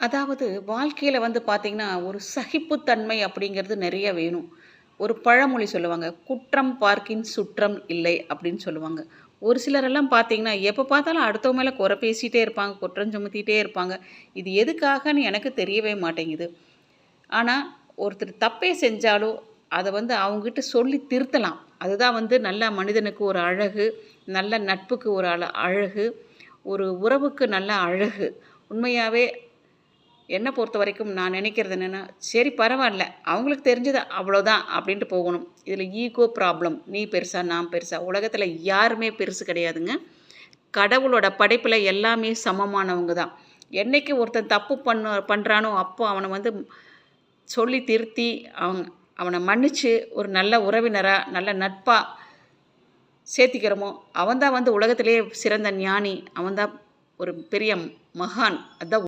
அதாவது வாழ்க்கையில் வந்து பார்த்திங்கன்னா, ஒரு சகிப்புத்தன்மை அப்படிங்கிறது நிறைய வேணும். ஒரு பழமொழி சொல்லுவாங்க. "குற்றம் பார்க்கின் சுற்றம் இல்லை" அப்படின்னு சொல்லுவாங்க. ஒரு சிலரெல்லாம் பார்த்தீங்கன்னா, எப்போ பார்த்தாலும் அடுத்தவங்க மேலே குறை பேசிகிட்டே இருப்பாங்க, குற்றம் சுமத்திட்டே இருப்பாங்க. இது எதுக்காகன்னு எனக்கு தெரியவே மாட்டேங்குது. ஆனால் ஒருத்தர் தப்பே செஞ்சாலும், அதை வந்து அவங்ககிட்ட சொல்லி திருத்தலாம். அதுதான் வந்து நல்ல மனிதனுக்கு ஒரு அழகு, நல்ல நட்புக்கு ஒரு அழ அழகு, ஒரு உறவுக்கு நல்ல அழகு. உண்மையாகவே என்னை பொறுத்த வரைக்கும் நான் நினைக்கிறது என்னென்னா சரி பரவாயில்ல அவங்களுக்கு தெரிஞ்சது அவ்வளோதான் அப்படின்ட்டு போகணும். இதில் ஈகோ ப்ராப்ளம். நீ பெருசா, நான் பெருசா. உலகத்தில் யாருமே பெருசு கிடையாதுங்க. கடவுளோட படைப்பில் எல்லாமே சமமானவங்க தான். என்னைக்கு ஒருத்தன் தப்பு பண்ண பண்ணுறானோ அப்போ அவனை வந்து சொல்லி திருத்தி, அவன் அவனை மன்னிச்சு, ஒரு நல்ல உறவினராக நல்ல நட்பாக சேர்த்திக்கிறோமோ, அவன் தான் வந்து உலகத்திலேயே சிறந்த ஞானி. அவன் தான் ஒரு பெரிய மகான். அதான்